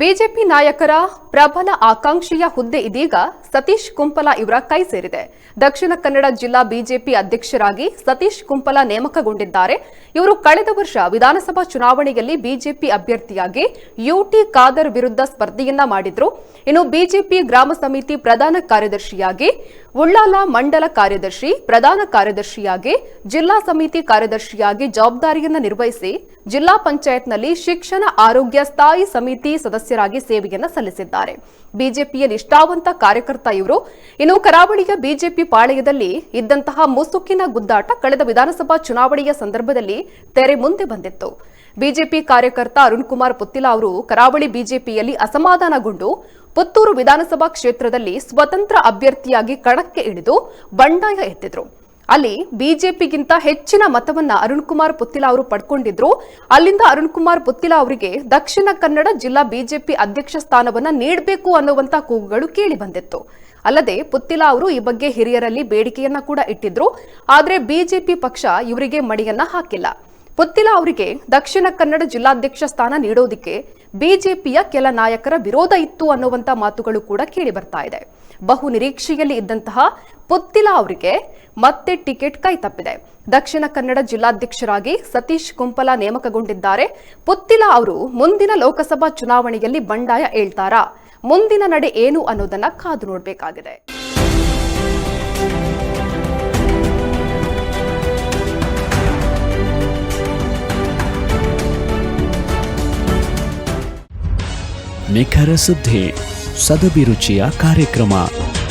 BJP ನಾಯಕರ ಪ್ರಬಲ ಆಕಾಂಕ್ಷೆಯ ಹುದ್ದೆ ಇದೀಗ ಸತೀಶ್ ಕುಂಪಲ ಇವರ ಕೈ ಸೇರಿದೆ. ದಕ್ಷಿಣ ಕನ್ನಡ ಜಿಲ್ಲಾ ಬಿಜೆಪಿ ಅಧ್ಯಕ್ಷರಾಗಿ ಸತೀಶ್ ಕುಂಪಲ ನೇಮಕಗೊಂಡಿದ್ದಾರೆ. ಇವರು ಕಳೆದ ವರ್ಷ ವಿಧಾನಸಭಾ ಚುನಾವಣೆಯಲ್ಲಿ ಬಿಜೆಪಿ ಅಭ್ಯರ್ಥಿಯಾಗಿ ಯುಟಿ ಖಾದರ್ ವಿರುದ್ಧ ಸ್ಪರ್ಧೆಯನ್ನ ಮಾಡಿದ್ರು. ಇನ್ನು ಬಿಜೆಪಿ ಗ್ರಾಮ ಸಮಿತಿ ಪ್ರಧಾನ ಕಾರ್ಯದರ್ಶಿಯಾಗಿ ಉಳ್ಳಾಲ ಮಂಡಲ ಕಾರ್ಯದರ್ಶಿ, ಪ್ರಧಾನ ಕಾರ್ಯದರ್ಶಿಯಾಗಿ ಜಿಲ್ಲಾ ಸಮಿತಿ ಕಾರ್ಯದರ್ಶಿಯಾಗಿ ಜವಾಬ್ದಾರಿಯನ್ನು ನಿರ್ವಹಿಸಿ ಜಿಲ್ಲಾ ಪಂಚಾಯತ್ನಲ್ಲಿ ಶಿಕ್ಷಣ, ಆರೋಗ್ಯ, ಸ್ಥಾಯಿ ಸಮಿತಿ ಸದಸ್ಯರಾಗಿ ಸೇವೆಯನ್ನ ಸಲ್ಲಿಸಿದ್ದಾರೆ. ಬಿಜೆಪಿಯ ನಿಷ್ಠಾವಂತ ಕಾರ್ಯಕರ್ತ ಇವರು. ಇನ್ನು ಕರಾವಳಿಯ ಬಿಜೆಪಿ ಪಾಳೆಯದಲ್ಲಿ ಇದ್ದಂತಹ ಮುಸುಕಿನ ಗುದ್ದಾಟ ಕಳೆದ ವಿಧಾನಸಭಾ ಚುನಾವಣೆಯ ಸಂದರ್ಭದಲ್ಲಿ ತೆರೆ ಮುಂದೆ ಬಂದಿತ್ತು. ಬಿಜೆಪಿ ಕಾರ್ಯಕರ್ತ ಅರುಣ್ ಕುಮಾರ್ ಪುತ್ತಿಲ ಅವರು ಕರಾವಳಿ ಬಿಜೆಪಿಯಲ್ಲಿ ಅಸಮಾಧಾನಗೊಂಡು ಪುತ್ತೂರು ವಿಧಾನಸಭಾ ಕ್ಷೇತ್ರದಲ್ಲಿ ಸ್ವತಂತ್ರ ಅಭ್ಯರ್ಥಿಯಾಗಿ ಕಣಕ್ಕೆ ಇಳಿದು ಬಂಡಾಯ ಎತ್ತಿದ್ರು. ಅಲ್ಲಿ ಬಿಜೆಪಿಗಿಂತ ಹೆಚ್ಚಿನ ಮತವನ್ನ ಅರುಣ್ ಕುಮಾರ್ ಪುತ್ತಿಲ ಅವರು ಪಡ್ಕೊಂಡಿದ್ರು. ಅಲ್ಲಿಂದ ಅರುಣ್ ಕುಮಾರ್ ಪುತ್ತಿಲ ಅವರಿಗೆ ದಕ್ಷಿಣ ಕನ್ನಡ ಜಿಲ್ಲಾ ಬಿಜೆಪಿ ಅಧ್ಯಕ್ಷ ಸ್ಥಾನವನ್ನ ನೀಡಬೇಕು ಅನ್ನುವಂತ ಕೂಗುಗಳು ಕೇಳಿ ಬಂದಿತ್ತು. ಅಲ್ಲದೆ ಪುತ್ತಿಲ ಅವರು ಈ ಬಗ್ಗೆ ಹಿರಿಯರಲ್ಲಿ ಬೇಡಿಕೆಯನ್ನ ಕೂಡ ಇಟ್ಟಿದ್ರು. ಆದರೆ ಬಿಜೆಪಿ ಪಕ್ಷ ಇವರಿಗೆ ಮಡಿಯನ್ನ ಹಾಕಿಲ್ಲ. ಪುತ್ತಿಲ ಅವರಿಗೆ ದಕ್ಷಿಣ ಕನ್ನಡ ಜಿಲ್ಲಾಧ್ಯಕ್ಷ ಸ್ಥಾನ ನೀಡೋದಿಕ್ಕೆ ಬಿಜೆಪಿಯ ಕೆಲ ನಾಯಕರ ವಿರೋಧ ಇತ್ತು ಅನ್ನುವಂತ ಮಾತುಗಳು ಕೂಡ ಕೇಳಿ ಬರ್ತಾ ಇದೆ. ಬಹು ನಿರೀಕ್ಷೆಯಲ್ಲಿ ಇದ್ದಂತಹ ಪುತ್ತಿಲ ಅವರಿಗೆ ಮತ್ತೆ ಟಿಕೆಟ್ ಕೈ ತಪ್ಪಿದೆ. ದಕ್ಷಿಣ ಕನ್ನಡ ಜಿಲ್ಲಾಧ್ಯಕ್ಷರಾಗಿ ಸತೀಶ್ ಕುಂಪಲ ನೇಮಕಗೊಂಡಿದ್ದಾರೆ. ಪುತ್ತಿಲ ಅವರು ಮುಂದಿನ ಲೋಕಸಭಾ ಚುನಾವಣೆಯಲ್ಲಿ ಬಂಡಾಯ ಹೇಳ್ತಾರಾ? ಮುಂದಿನ ನಡೆ ಏನು ಅನ್ನೋದನ್ನ ಕಾದು ನೋಡಬೇಕಾಗಿದೆ. ನಿಖರ ಸುದ್ದಿ, ಸದಭಿರುಚಿಯ ಕಾರ್ಯಕ್ರಮ.